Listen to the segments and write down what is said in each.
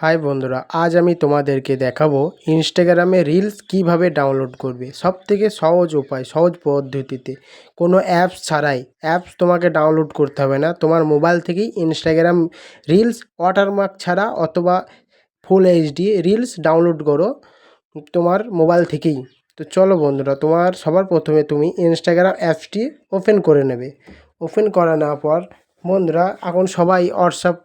High বন্ধুরা, আজ আমি তোমাদেরকে দেখাবো ইনস্টাগ্রামে রিলস কীভাবে ডাউনলোড করবে। সব থেকে সহজ উপায়, সহজ পদ্ধতিতে। কোনো অ্যাপস ছাড়াই অ্যাপস তোমাকে ডাউনলোড করতে হবে না। তোমার মোবাইল থেকেই ইনস্টাগ্রাম রিলস ওয়াটারমার্ক ছাড়া অথবা ফুল এইচডি রিলস ডাউনলোড করো তোমার মোবাইল থেকেই। তো চলো বন্ধুরা, তোমার সবার প্রথমে তুমি ইনস্টাগ্রাম অ্যাপসটি ওপেন করে নেবে। ওপেন করা নেওয়ার পর বন্ধুরা, এখন সবাই হোয়াটসঅ্যাপ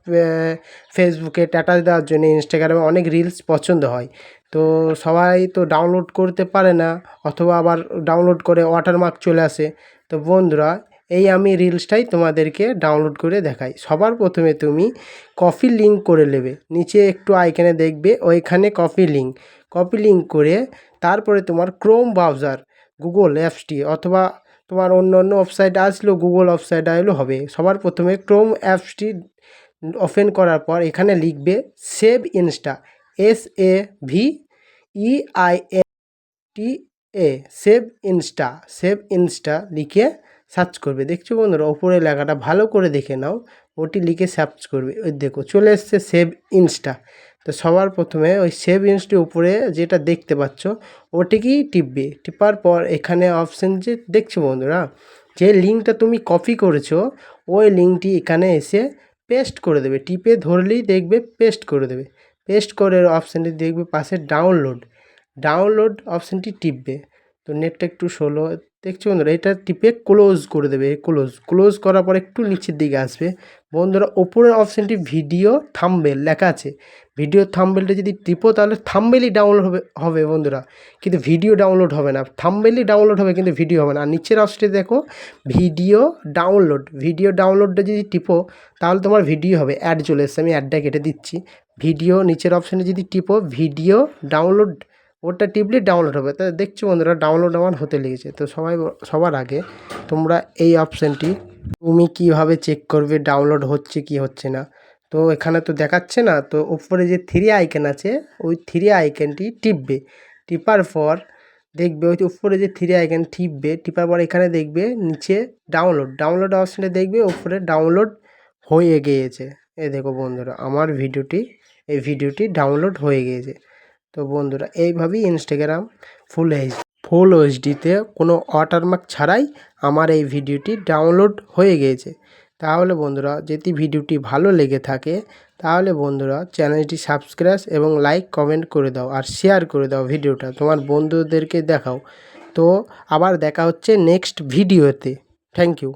ফেসবুকে স্ট্যাটাস দেওয়ার জন্য ইনস্টাগ্রামে অনেক রিলস পছন্দ হয়। তো সবাই তো ডাউনলোড করতে পারে না, অথবা আবার ডাউনলোড করে ওয়াটারমার্ক চলে আসে। তো বন্ধুরা, এই আমি রিলসটাই তোমাদেরকে ডাউনলোড করে দেখাই। সবার প্রথমে তুমি কপি লিঙ্ক করে নেবে। নিচে একটু আইখানে দেখবে, ওইখানে কপি লিঙ্ক কপি লিঙ্ক করে তারপরে তোমার ক্রোম ব্রাউজার গুগল অ্যাপসটি অথবা তোমার অন্য অন্য ওয়েবসাইট আসলেও গুগল ওয়েবসাইট আসলেও হবে। সবার প্রথমে ক্রোম অ্যাপসটি ওপেন করার পর এখানে লিখবে save insta S A V E I A T A save insta save insta লিখে সার্চ করবে। দেখছ বন্ধুরা ওপরে লেখাটা ভালো করে দেখে নাও, ওটি লিখে সার্চ করবে। ওই দেখো, চলে এসছে সেভ ইনস্টা তো সবার প্রথমে ওই সেভ ইনস্টির উপরে যেটা দেখতে পাচ্ছ ওটিকেই টিপবে। টিপার পর এখানে অপশান যে দেখছ বন্ধুরা, যে লিঙ্কটা তুমি কপি করেছ, ওই লিঙ্কটি এখানে এসে পেস্ট করে দেবে। টিপে ধরলেই দেখবে পেস্ট করে দেবে। পেস্ট করে অপশানটি দেখবে পাশে ডাউনলোড ডাউনলোড অপশানটি টিপবে। তো নেটটা একটু স্লো দেখছ বন্ধুরা, এটা টিপে ক্লোজ করে দেবে ক্লোজ ক্লোজ করার পর একটু নিচের দিকে আসবে। বন্ধুরা, ওপরের অপশানটি ভিডিও থাম্বেল লেখা আছে। ভিডিও থাম্বেলটা যদি টিপো, তাহলে থাম্বেলই ডাউনলোড হবে হবে বন্ধুরা। কিন্তু ভিডিও ডাউনলোড হবে না। থাম্বেলই ডাউনলোড হবে, কিন্তু ভিডিও হবে না। আর নিচের অপশানটি দেখো ভিডিও ডাউনলোড ভিডিও ডাউনলোডটা যদি টিপো, তাহলে তোমার ভিডিও হবে। অ্যাড চলে এসছে, আমি অ্যাডটা কেটে দিচ্ছি। ভিডিও নিচের অপশানে যদি টিপো ভিডিও ডাউনলোড ওটা টিপলে ডাউনলোড হবে। তা দেখছ বন্ধুরা ডাউনলোড আমার হতে লেগেছে। তো সবাই সবার আগে তোমরা এই অপশানটি তুমি কীভাবে চেক করবে ডাউনলোড হচ্ছে কি হচ্ছে না? তো এখানে তো দেখাচ্ছে না, তো উপরে যে থ্রি আইকন আছে, ওই থ্রি আইকনটি টিপবে। টিপার পর দেখবে ওই উপরে যে থ্রি আইকন টিপবে, টিপার পর এখানে দেখবে নিচে ডাউনলোড ডাউনলোড অপশানে দেখবে উপরে ডাউনলোড হয়ে গিয়েছে। এ দেখো বন্ধুরা, আমার ভিডিওটি এই ভিডিওটি ডাউনলোড হয়ে গিয়েছে। তো বন্ধুরা, এইভাবেই ইনস্টাগ্রাম ফুল এইচ ফুল এইচডিতে কোনো ওয়াটারমার্ক ছাড়াই আমার এই ভিডিওটি ডাউনলোড হয়ে গিয়েছে তাহলে বন্ধুরা, যদি ভিডিওটি ভালো লেগে থাকে, তাহলে বন্ধুরা চ্যানেলটি সাবস্ক্রাইব এবং লাইক কমেন্ট করে দাও আর শেয়ার করে দাও ভিডিওটা, তোমার বন্ধুদেরকে দেখাও। তো আবার দেখা হচ্ছে নেক্সট ভিডিওতে থ্যাংক ইউ